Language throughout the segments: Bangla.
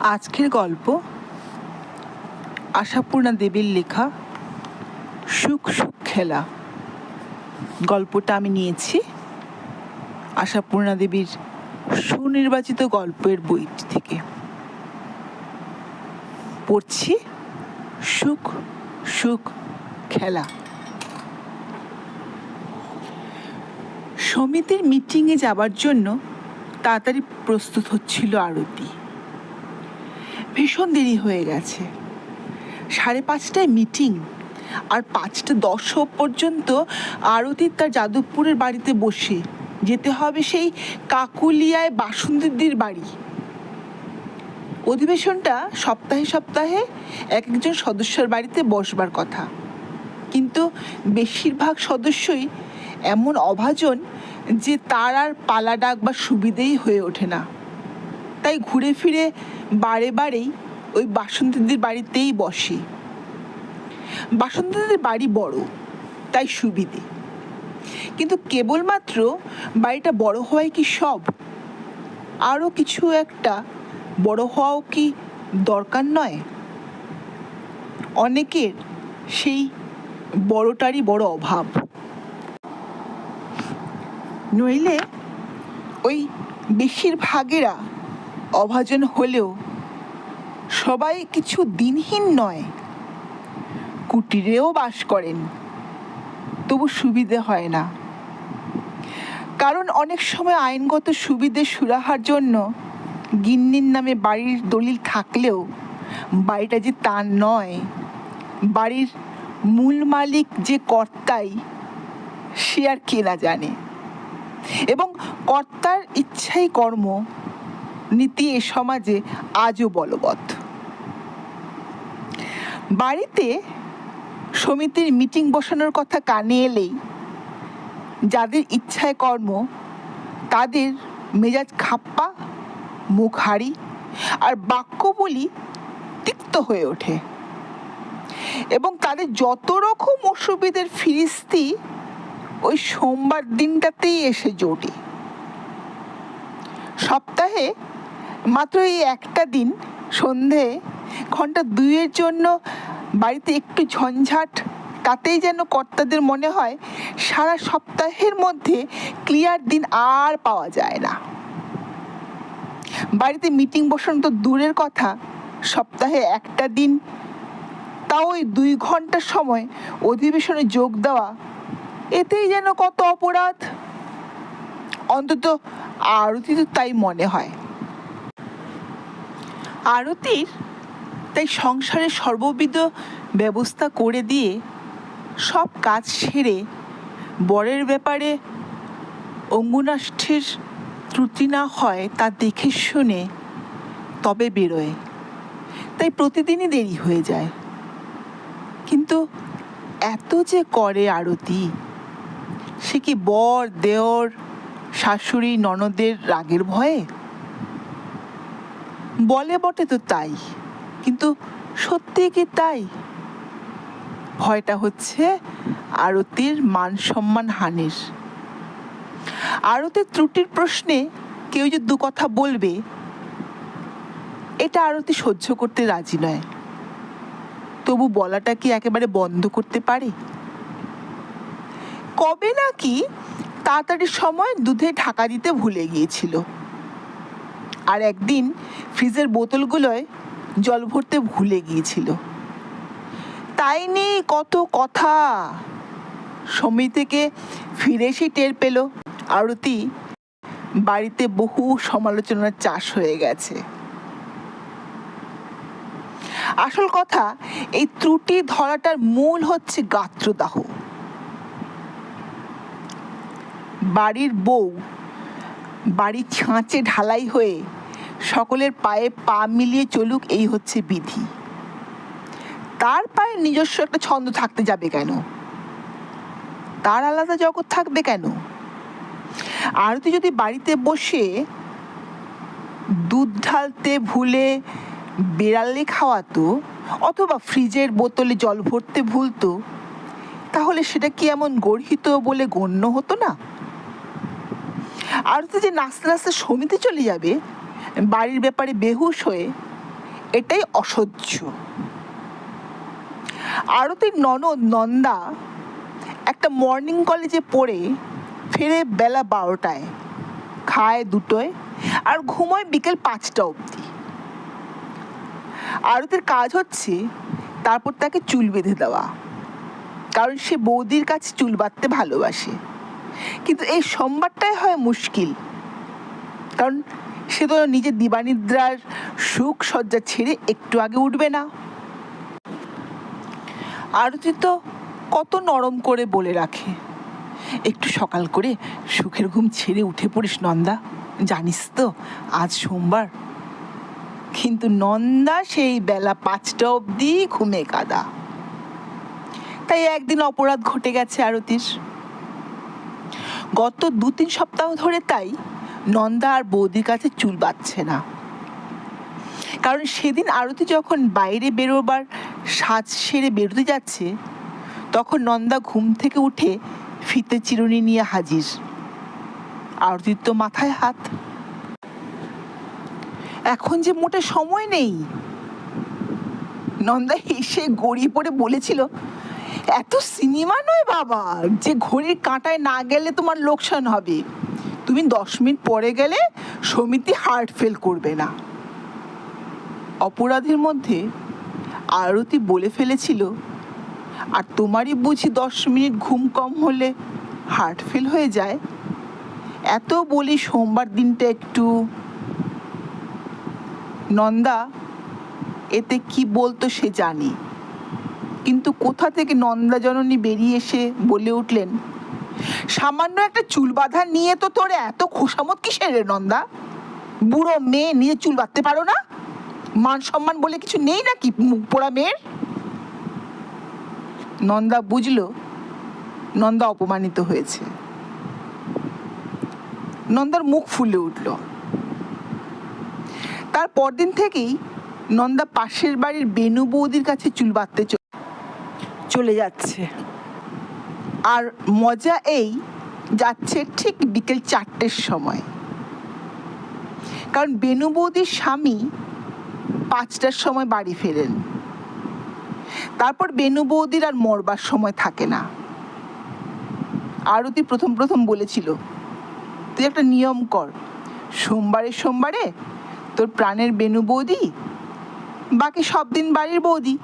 আজকের গল্প আশাপূর্ণা দেবীর লেখা সুখ সুখ খেলা। গল্পটা আমি নিয়েছি আশাপূর্ণা দেবীর সুনির্বাচিত গল্পের বই থেকে। পড়ছি সুখ সুখ খেলা। সমিতির মিটিংয়ে যাবার জন্য তাড়াতাড়ি প্রস্তুত হচ্ছিল আরতি। ভীষণ দেরি হয়ে গেছে। সাড়ে পাঁচটায় মিটিং, আর পাঁচটা দশ পর্যন্ত আরতি তার যাদবপুরের বাড়িতে বসে। যেতে হবে সেই কাকুলিয়ায় বাসন্তীদির বাড়ি। অধিবেশনটা সপ্তাহে সপ্তাহে এক একজন সদস্যের বাড়িতে বসবার কথা। কিন্তু বেশিরভাগ সদস্যই এমন অভাজন যে তার আর পালা ডাক বা সুবিধেই হয়ে ওঠে না। তাই ঘুরে ফিরে বারে বারেই ওই বাসন্তীদের বাড়িতেই বসে। বাসন্তীদের বাড়ি বড়, তাই সুবিধে। কিন্তু কেবলমাত্র বাড়িটা বড় হওয়াই কি সব? আরও কিছু একটা বড় হওয়াও কি দরকার নয়? অনেকের সেই বড়টারই বড় অভাব। নইলে ওই বেশিরভাগেরা অভাজন হলেও সবাই কিছু দিনহীন নয়, কুটিরেও বাস করেন, তবু সুবিধে হয় না। কারণ অনেক সময় আইনগত সুবিধে সুরাহার জন্য গিন্নির নামে বাড়ির দলিল থাকলেও বাড়িটা যে তার নয়, বাড়ির মূল মালিক যে কর্তাই, সে আর কে না জানে। এবং কর্তার ইচ্ছাই কর্ম নীতি এ সমাজে আজও বলবৎ। বাড়িতে সমিতির মিটিং বসানোর কথা কানে এলেই যাদের ইচ্ছায় কর্ম, তাদের মেজাজ খাপ্পা, মুখ হাড়ি আর বাক্য বলি তিক্ত হয়ে ওঠে। এবং তাদের যত রকম অসুবিধের ফিরিস্তি ওই সোমবার দিনটাতেই এসে জোটে। সপ্তাহে মাত্র এই একটা দিন, সন্ধে, ঘণ্টা দুইয়ের জন্য বাড়িতে একটু ঝঞ্ঝাট, তাতেই যেন কর্তাদের মনে হয় সারা সপ্তাহের মধ্যে ক্লিয়ার দিন আর পাওয়া যায় না। বাড়িতে মিটিং বসানো তো দূরের কথা, সপ্তাহে একটা দিন। তাও ওই দুই ঘণ্টার সময় অধিবেশনে যোগ দেওয়া, এতেই যেন কত অপরাধ। অন্তত আরতি তো তাই মনে হয়। আরতির তাই সংসারের সর্ববিধ ব্যবস্থা করে দিয়ে সব কাজ সেরে বরের ব্যাপারে অঙ্গুনাষ্ঠের ত্রুটি না হয় তা দেখে শুনে তবে বেরোয়। তাই প্রতিদিনই দেরি হয়ে যায়। কিন্তু এত যে করে আরতি, সে কি বর, দেওর, শাশুড়ি, ননদের রাগের ভয়ে? বলে বটে তো তাই, কিন্তু সত্যি কি তাই? ভয়টা হচ্ছে আরতির মান সম্মান হানির। আরতির ত্রুটির প্রশ্নে কেউ যে দু কথা বলবে, এটা আরতি সহ্য করতে রাজি নয়। তবু বলাটা কি একেবারে বন্ধ করতে পারে? কবে নাকি তাড়াতাড়ি সময় দুধে ঢাকা দিতে ভুলে গিয়েছিল। আর একদিন ফ্রিজের বোতলগুলোয় জল ভরতে ভুলে গিয়েছিল। তাই নিয়ে কত কথা। সময় থেকে ফিরে এসে টের পেল, আরতি বাড়িতে বহু সমালোচনার চাষ হয়ে গেছে। আসল কথা, এই ত্রুটি ধরাটার মূল হচ্ছে গাত্রদাহ। বাড়ির বউ বাড়ির ছাঁচে ঢালাই হয়ে সকলের পায়ে পা মিলিয়ে চলুক, এই হচ্ছে বিধি। তার পায়ে নিজস্ব একটা ছন্দ থাকতে যাবে কেন? তার আলাদা জগৎ থাকবে কেন? আরতি যদি বাড়িতে বসে দুধ ঢালতে ভুলে বেড়ালে খাওয়াতো অথবা ফ্রিজের বোতলে জল ভরতে ভুলতো, তাহলে সেটা কি এমন গর্হিত বলে গণ্য হতো না? আর যে নাচতে নাচতে সমিতি চলে যাবে বাড়ির ব্যাপারে বেহুশ হয়ে এটাই অসহ্য। আরতির ননদ নন্দা একটা মর্নিং কলেজে পড়ে ফেরে বেলা বারোটায়, খায় দুটোয় আর ঘুমোয় বিকেল পাঁচটা অবধি। আরতির কাজ হচ্ছে তারপর তাকে চুল বেঁধে দেওয়া, কারণ সে বৌদির কাছে চুল বাঁধতে ভালোবাসে। কিন্তু এই সোমবারটাই হয় মুশকিল, কারণ সে তো নিজের দিবানিদ্রার সুখ সজ্জা ছেড়ে একটু আগে উঠবে না। আরতি তো কত নরম করে বলে রাখে। একটু সকাল করে সুখের ঘুম ছেড়ে উঠে পড়িস নন্দা, জানিস তো আজ সোমবার। কিন্তু নন্দা সেই বেলা পাঁচটা অবধি ঘুমে কাদা। তাই একদিন অপরাধ ঘটে গেছে আরতির। গত দু তিন সপ্তাহ ধরে তাই নন্দা আর বৌদির কাছে চুল বাঁধছে না। কারণ সেদিন আরতি যখন বাইরে বেরোবার সাজ সেরে বেরোতে যাচ্ছে, তখন নন্দা ঘুম থেকে উঠে ফিতে চিরুনি নিয়ে হাজির। আরতির তো মাথায় হাত। এখন যে মোটে সময় নেই। নন্দা হেসে গড়িয়ে পড়ে বলেছিল, এত সিনেমা নয় বাবা, যে ঘড়ির কাঁটায় না গেলে তোমার লোকসান হবে। তুমি দশ মিনিট পরে গেলে সমিতি হার্ট ফেল করবে না। অপরাধের মধ্যে আরতি বলে ফেলেছিল, আর তোমারই বুঝি দশ মিনিট ঘুম কম হলে হার্ট ফেল হয়ে যায়। এত বলি সোমবার দিনটা একটু। নন্দা, এতে কি বলতো সে জানি। কিন্তু কোথা থেকে নন্দা জননী বেরিয়ে এসে বলে উঠলেন সামান্য একটা চুল বাঁধা নিয়ে তো তোর এত খোসামত কিসের রে নন্দা? বুড়ো মেয়ে নিয়ে চুল বাঁধতে পারো না? মান সম্মান বলে কিছু নেই নাকি মুখ পোড়া মেয়ের? নন্দা বুঝলো, নন্দা অপমানিত হয়েছে। নন্দার মুখ ফুলে উঠল। তার পরদিন থেকেই নন্দা পাশের বাড়ির বেনু বৌদির কাছে চুল বাঁধতে চলে যাচ্ছে। আর মজা এই যাচ্ছে ঠিক বিকেল চারটের সময়। কারণ বেনু বৌদির স্বামী পাঁচটার সময় বাড়ি ফেরেন। তারপর বেনু বৌদির আর মরবার সময় থাকে না। আরতি প্রথম প্রথম বলেছিল, তুই একটা নিয়ম কর, সোমবারে সোমবারে তোর প্রাণের বেনু বৌদি, বাকি সব দিন বাড়ির বৌদি।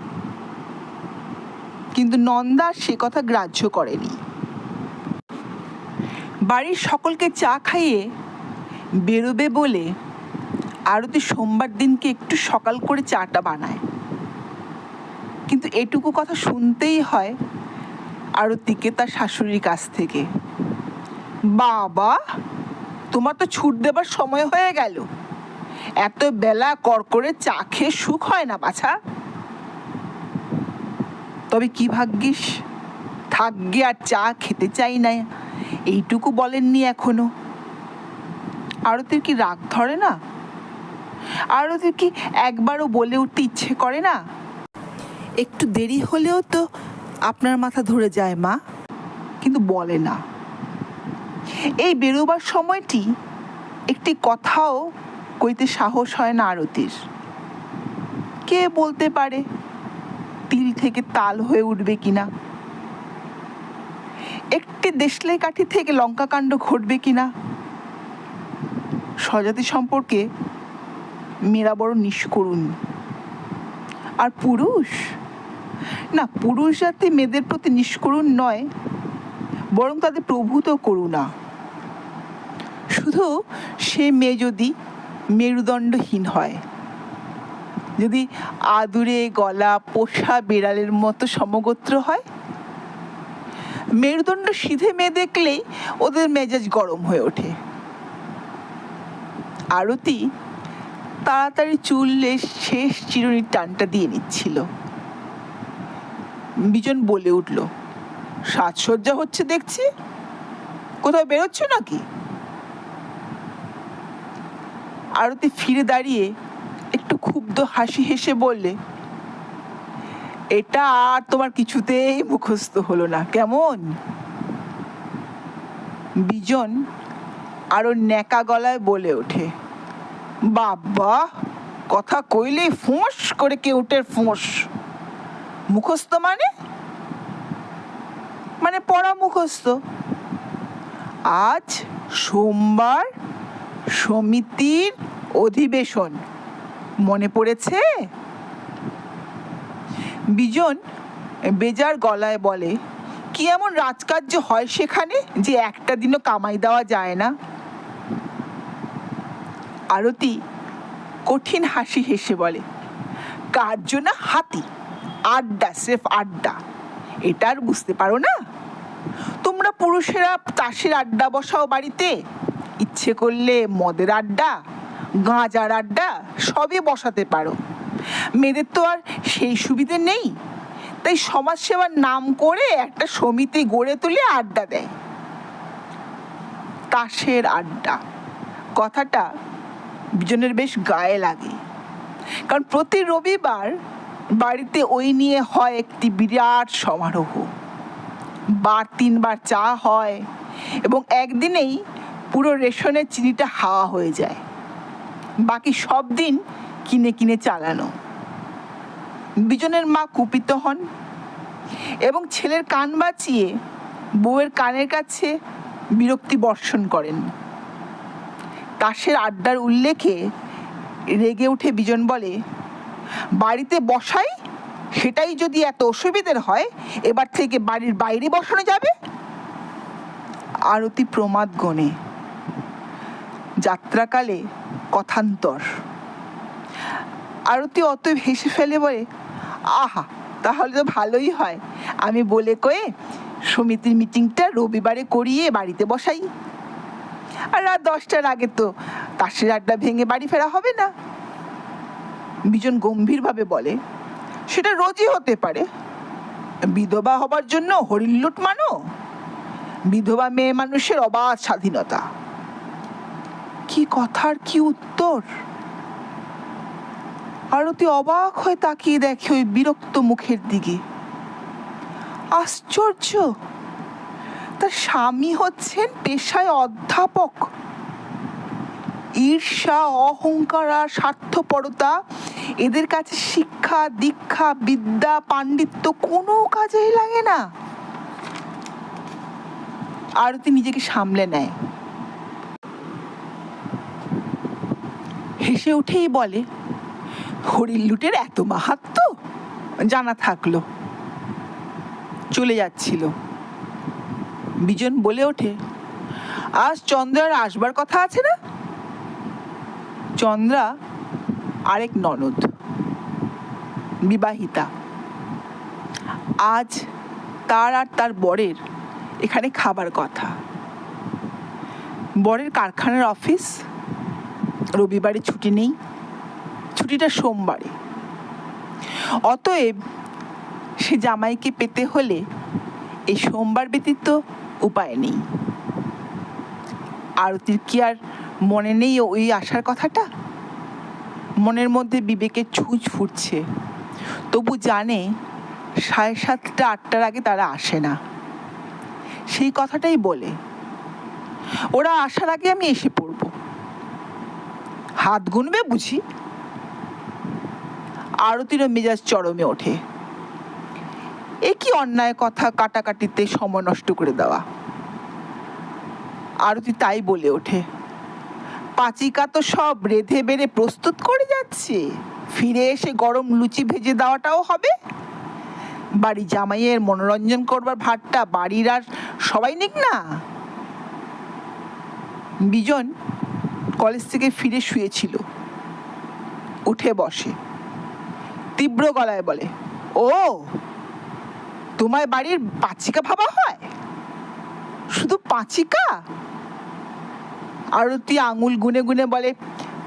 কিন্তু নন্দা সে কথা গ্রাহ্য করেনি। বাড়ির সকলকে চা খাইয়ে বেরোবে বলে আরতি সোমবার দিনকে একটু সকাল করে চাটা বানায়। কিন্তু এটুকু কথা শুনতেই হয় আরতিকে তার শাশুড়ির কাছ থেকে। বাবা, তোমার তো ছুট দেবার সময় হয়ে গেল। এত বেলা কর করে চা খেয়ে সুখ হয় না, বাছা? তবে কি ভাগ্যিস? থাকগে আর চা খেতে চাই না। এইটুকু বলেননি এখনও। আরতির কি রাগ ধরে না? আরতির কি একবারও বলে উঠতে ইচ্ছে করে না? একটু দেরি হলেও তো আপনার মাথা ধরে যায়, মা। কিন্তু বলে না। এই বেরোবার সময়টি একটি কথাও কইতে সাহস হয় না আরতির। কে বলতে পারে? তিল থেকে তাল হয়ে উঠবে কিনা? একটি দেশলাই কাঠি থেকে লঙ্কা কাণ্ড ঘটবে কিনা? স্বজাতি সম্পর্কে মেয়েরা বড় নিষ্করুণ। আর পুরুষ? না, পুরুষ জাতি মেয়েদের প্রতি নিষ্করুণ নয়, বরং তাদের প্রভূত করুণা। শুধু সে মেয়ে যদি মেরুদণ্ডহীন হয় যদি আদুরে গলা পোষা বিড়ালের মতো সমগোত্র হয়? মেরুদণ্ড সিধে মেয়ে দেখলেই ওদের মেজাজ গরম হয়ে ওঠে। আরতি তাড়াতাড়ি চুলে শেষ চিরুনির টানটা দিয়ে নিচ্ছিল। বিজন বলে উঠল, সাজসজ্জা হচ্ছে দেখছি। কোথাও বেরোচ্ছ নাকি? আরতি ফিরে দাঁড়িয়ে ক্ষুব্ধ হাসি হেসে বললে, এটা আর তোমার কিছুতেই মুখস্থ হলো না, কেমন? বিজন আরও ন্যাকা গলায় বলে ওঠে, বাবা, কথা কইলেই ফোঁস করে কেউটের ফোঁস। মুখস্থ মানে? মানে পড়া মুখস্থ। আজ সোমবার সমিতির অধিবেশন। মনে পড়েছে? বিজন বেজার গলায় বলে, কি এমন রাজকার্য হয় সেখানে যে একটা দিনও কামাই দেওয়া যায় না? আরতি কঠিন হাসি হেসে বলে কার্য না হাতি? আড্ডা, স্রেফ আড্ডা। এটা আর বুঝতে পারো না? তোমরা পুরুষেরা তাসের আড্ডা বসাও বাড়িতে। ইচ্ছে করলে মদের আড্ডা। গাঁজার আড্ডা সবই বসাতে পারো। মেয়েদের তো আর সেই সুবিধে নেই। তাই সমাজসেবার নাম করে একটা সমিতি গড়ে তুলে আড্ডা দেয়। তাসের আড্ডা। কথাটা বিজনের বেশ গায়ে লাগে। কারণ প্রতি রবিবার বাড়িতে ওই নিয়ে হয় একটি বিরাট সমারোহ। বার তিনবার চা হয় এবং একদিনেই পুরো রেশনের চিনিটা হাওয়া হয়ে যায়। বাকি সব দিন কিনে কিনে চালানো। বিজনের মা কুপিত হন এবং ছেলের কান বাঁচিয়ে বউয়ের কানের কাছে বিরক্তি বর্ষণ করেন। তাসের আড্ডার উল্লেখে রেগে উঠে বিজন বলে, বাড়িতে বসাই? সেটাই যদি এত অসুবিধের হয়, এবার থেকে বাড়ির বাইরে বসানো যাবে? আরতি প্রমাদ গণে যাত্রাকালে কথান্তর। আরতি অত হেসে ফেলে বলে, আহা, তাহলে তো ভালোই হয়। আমি বলে কয়ে সমিতির মিটিংটা রবিবারে করিয়ে বাড়িতে বসাই। আর রাত দশটার আগে তো তাসের আড্ডা ভেঙে বাড়ি ফেরা হবে না। বিজন গম্ভীরভাবে বলে, সেটা রোজই হতে পারে। বিধবা হবার জন্য হরিল্লুট মানো। বিধবা মেয়ে মানুষের অবাধ স্বাধীনতা। কি কথার কি উত্তর? আরতি অবাক হয়ে তাকিয়ে দেখে ওই বিরক্ত মুখের দিকে। আশ্চর্য! তার স্বামী হচ্ছেন পেশায় অধ্যাপক। ঈর্ষা, অহংকার আর স্বার্থপরতা, এদের কাছে শিক্ষা, দীক্ষা, বিদ্যা, পাণ্ডিত্য কোনো কাজেই লাগে না। আরতি নিজেকে সামলে নেয়। হেসে উঠেই বলে, হরির লুটের এত মাহাত্ম? জানা থাকল। চলে যাচ্ছিল। বিজন বলে ওঠে, আজ চন্দ্রার আসবার কথা আছে না? চন্দ্রা আরেক ননদ, বিবাহিতা। আজ তার আর তার বরের এখানে খাবার কথা। বরের কারখানার অফিস রবিবারে ছুটি নেই। ছুটিটা সোমবারে। অতএব সে জামাইকে পেতে হলে এই সোমবার ব্যতীত উপায় নেই। আরতির কি আর মনে নেই ওই আসার কথাটা? মনের মধ্যে বিবেকের ছুঁচ ফুটছে। তবু জানে সাড়ে সাতটা, আটটার আগে তারা আসে না। সেই কথাটাই বলে। ওরা আসার আগে আমি এসে পড়ব। হাত গুনবে, বুঝি? আরতিরও মেজাজ চরমে ওঠে। এ কি অন্যায় কথা কাটাকাটিতে সময় নষ্ট করে দেওয়া? আরতি তাই বলে ওঠে। পাচিকা তো সব রেধে বেড়ে প্রস্তুত করে যাচ্ছে। ফিরে এসে গরম লুচি ভেজে দেওয়াটাও হবে। বাড়ি জামাইয়ের মনোরঞ্জন করবার ভাতটা বাড়ির আর সবাই নিক না। বিজন কলেজ থেকে ফিরে শুয়েছিল। উঠে বসে। তীব্র গলায় বলে, ও, তোমার বাড়ির পাচিকা ভাবা হয়? শুধু পাচিকা? আরতি আঙুল গুনে গুনে বলে,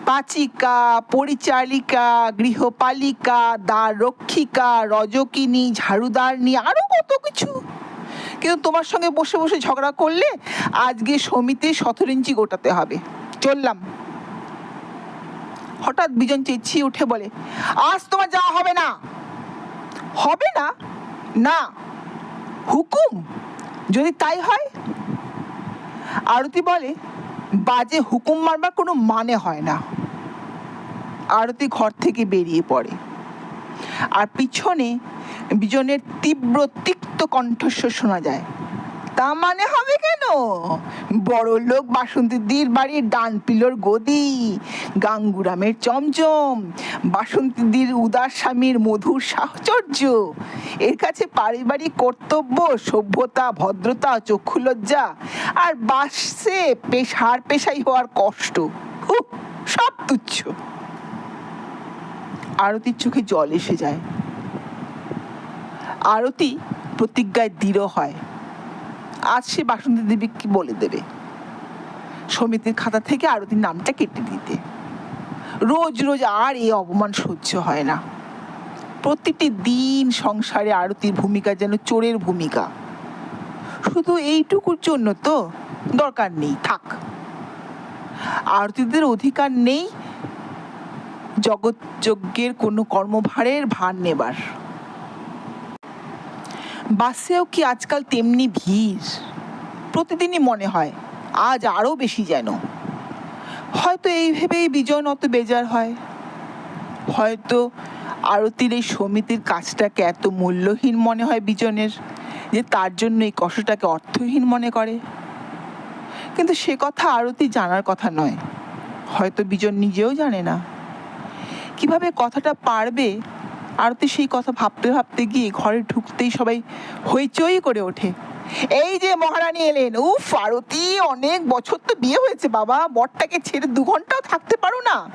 পাচিকা পরিচারিকা গৃহপালিকা দ্বার রক্ষিকা রজকিনী, ঝাড়ুদারনি, আরও কত কিছু। কিন্তু তোমার সঙ্গে বসে বসে ঝগড়া করলে আজকে সমিতি সতেরো ইঞ্চি গোটাতে হবে। চললাম। হঠাৎ বিজন চেঁচিয়ে উঠে বলে, আজ তোমার যাওয়া হবে না। হবে না? না। হুকুম? যদি তাই হয়? আরতি বলে, বাজে হুকুম মারবার কোনো মানে হয় না। আরতি ঘর থেকে বেরিয়ে পড়ে। আর পিছনে বিজনের তীব্র তিক্ত কণ্ঠস্বর শোনা যায়। তা মানে হবে কেন? বড় লোক বাসন্তীদির বাড়ির ডান পিলোর গদি, গাঙ্গুরামের চমচম, বাসন্তীদির উদার স্বামীর মধুর সাহচর্য, এর কাছে পারিবারিক কর্তব্য, সভ্যতা, ভদ্রতা চক্ষুলজ্জা আর বাসে পেশার পেশাই হওয়ার কষ্ট। সব তুচ্ছ। আরতির চোখে জল এসে যায়। আরতি প্রতিজ্ঞায় দৃঢ় হয়। আজ সে বাসন্তী দেবীকে বলে দেবে? সমিতির খাতা থেকে আরতির নামটা কেটে দিতে। রোজ রোজ আর এই অপমান সহ্য হয় না। প্রতিটি দিন সংসারে আরতির ভূমিকা যেন চোরের ভূমিকা। শুধু এইটুকুর জন্য তো দরকার নেই, থাক। আরতিদের অধিকার নেই জগৎযজ্ঞের কোনো কর্মভারের ভার নেবার। বাসেও কি আজকাল তেমনি ভিড়? প্রতিদিনই মনে হয়, আজ আরও বেশি যেন। হয়তো এই ভেবেই বিজন অত বেজার হয়। হয়তো আরতির এই সমিতির কাজটাকে এত মূল্যহীন মনে হয় বিজনের, যে তার জন্য এই কষ্টটাকে অর্থহীন মনে করে। কিন্তু সে কথা আরতি জানার কথা নয়। হয়তো বিজন নিজেও জানে না। কীভাবে কথাটা পারবে আরতি সেই কথা ভাবতে ভাবতে গিয়ে ঘরে ঢুকতেই সবাই হইচই করে ওঠে। এই যে মহারানী এলেন, উফ, আরতি, অনেক বছর তো বিয়ে হয়েছে বাবা, বরটাকে ছেড়ে দু ঘন্টাও থাকতে পারো না।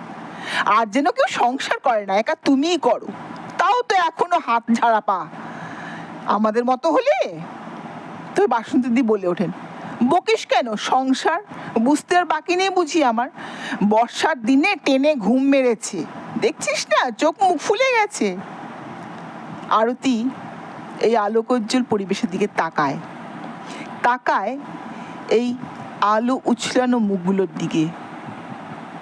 আর যেন কেউ সংসার করে না, একা তুমিই করো। তাও তো এখনও হাত ঝাড়া পা। আমাদের মতো হলে? তো বাসন্তী দি বলে ওঠেন, বকিস কেন সংসার? বুঝতে আর বাকি নেই বুঝি আমার। বর্ষার দিনে টেনে ঘুম মেরেছে। দেখছিস না? চোখ মুখ ফুলে গেছে। আরতি এই আলোকোজ্জ্বল পরিবেশের দিকে তাকায়। তাকায় এই আলো উছলানো মুখগুলোর দিকে।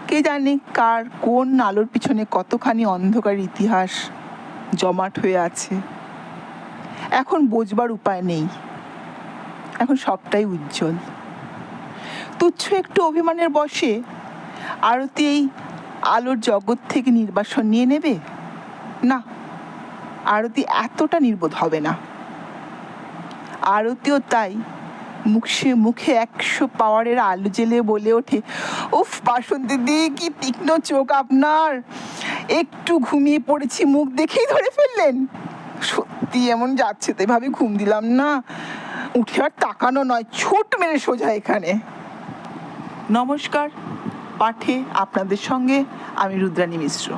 কে জানে কার কোন আলোর পিছনে কতখানি অন্ধকার ইতিহাস জমাট হয়ে আছে। এখন বোঝবার উপায় নেই। এখন সবটাই উজ্জ্বল। তুচ্ছ একটু অভিমানের বসে আরতি এই আলোর জগৎ থেকে নির্বাসন নিয়ে নেবে? না, আরতি এতটা নির্বোধ হবে না। আরতিও তাই, মুখে মুখে একশো পাওয়ারের আলু জেলে বলে ওঠে, উফ, বাসন্তী দি, কি তীক্ষ্ণ চোখ আপনার। একটু ঘুমিয়ে পড়েছি, মুখ দেখেই ধরে ফেললেন। সত্যি এমন যাচ্ছে তো, এভাবে ঘুম দিলাম না। উঠে আর তাকানো নয়, ছুট মেরে সোজা এখানে। নমস্কার। পাঠে আপনাদের সঙ্গে আমি রুদ্রাণী মিশ্র।